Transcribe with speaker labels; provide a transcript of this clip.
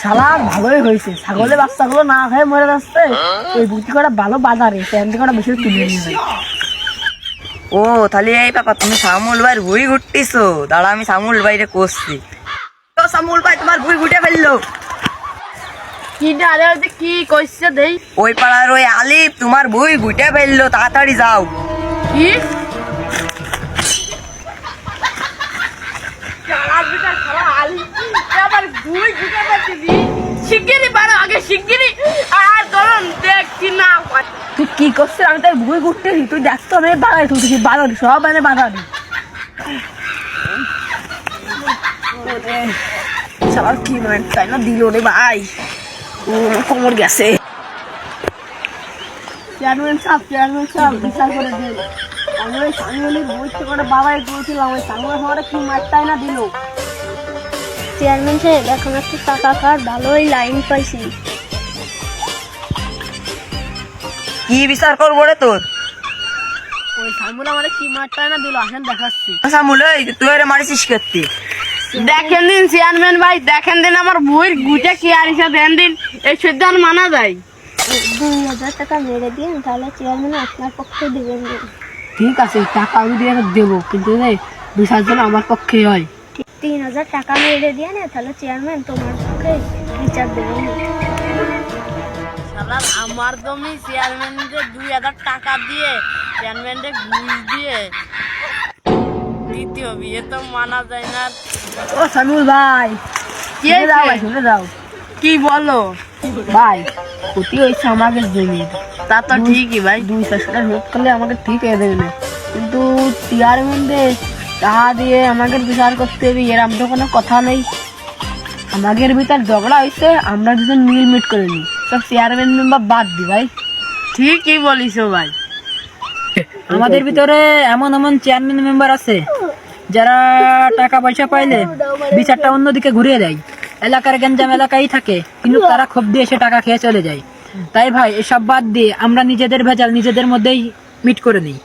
Speaker 1: শালা ভালোই হয়েছে। ছাগলের বাচ্চাগুলো না খেয়ে মরে যাচ্ছে। ওই বুদ্ধি করা ভালো বাজারে সেখান থেকে ওরা বেশি তুলে নিয়ে যায়
Speaker 2: ও তাহলে এই পাপা তুমি সামুল ভাইয়ের ভুই ঘুরতিছো। দাঁড়া আমি সামুল ভাইরে করছি ও সামুল ভাই তোমার ভুই ঘুটে ফেলল।
Speaker 1: কি ওই যে কি কইছে দেই?
Speaker 2: ওই পাড়ার ওই আলিফ তোমার ভুই ঘুটে ফেলল তাড়াতাড়ি যাও।
Speaker 1: কি? শালা বেটা শালা আলি আবার ভুই ঢুকে পেয়েছিলি শিগগিরই পারো আগে শিগগিরই। আর ধরুন, দেখছি না তুই কি করছিস? আমি তাই ভুই ঘুরতেছি তুই দেখতো আমি বাগাই তুলতেছি বাগানি সব মানে বাগানি সবার কি মানে তাই না দিল রে ভাই। ও কোমর গেছে। চেয়ারম্যান সাহেব চেয়ারম্যান সাহেব, বিচার করে দিন আমি করে বাবাই বলছিলাম, ওই সামনে কি মারটাই না দিল।
Speaker 3: চেয়ারম্যান সাহেব এখন একটা টাকা কার ভালোই লাইন পাইছি।
Speaker 2: কি বিচার করব রে তোর?
Speaker 1: ওই আমার কি মারটাই না দিল আসেন দেখাচ্ছি।
Speaker 2: সামুল এই তুই ওরে মারিছিস করতে
Speaker 1: দেখেন দিন চেয়ারম্যান ভাই দেখেন দিন আমার বইয়ের গুটে কি আর হিসাব দেন দিন এই মানা যায়।
Speaker 3: দুই হাজার টাকা মেরে দিন তাহলে চেয়ারম্যান আপনার পক্ষে দেবেন
Speaker 1: ঠিক আছে টাকা আমি দিয়ে দেবো কিন্তু রে বিসর্জন আমার পক্ষে হয়।
Speaker 3: তিন হাজার টাকা মেরে দিয়ে না তাহলে চেয়ারম্যান তোমার পক্ষে বিচার।
Speaker 1: শালা আমার জমি চেয়ারম্যানকে দুই হাজার টাকা দিয়ে চেয়ারম্যানকে ঘুষ দিয়ে। দ্বিতীয় বিয়ে তো মানা যায় না। ও সামিউল ভাই কি যাও ভাই শুনে যাও। কি বলো? ভাই ক্ষতি হয়েছে আমাকে জমি তা তো ঠিকই ভাই। দুই চারশো টাকা হেল্প করলে আমাকে ঠিক হয়ে দেবে না। কিন্তু চেয়ারম্যানদের টাকা দিয়ে আমাদের বিচার করতে হবে এরম তো কোনো কথা নেই। আমাদের ভিতর ঝগড়া হয়েছে আমরা দুজন মিল মিট করে নিই। সব চেয়ারম্যান মেম্বার বাদ দি ভাই। ঠিকই বলিস ভাই।
Speaker 4: আমাদের ভিতরে এমন এমন চেয়ারম্যান মেম্বার আছে যারা টাকা পয়সা পাইলে বিচারটা অন্যদিকে ঘুরিয়ে দেয়। এলাকার গঞ্জাম এলাকায় থাকে কিন্তু তারা ক্ষোভ দিয়ে এসে টাকা খেয়ে চলে যায়। তাই ভাই এসব বাদ দিয়ে আমরা নিজেদের ভেজাল নিজেদের মধ্যেই মিট করে নিই।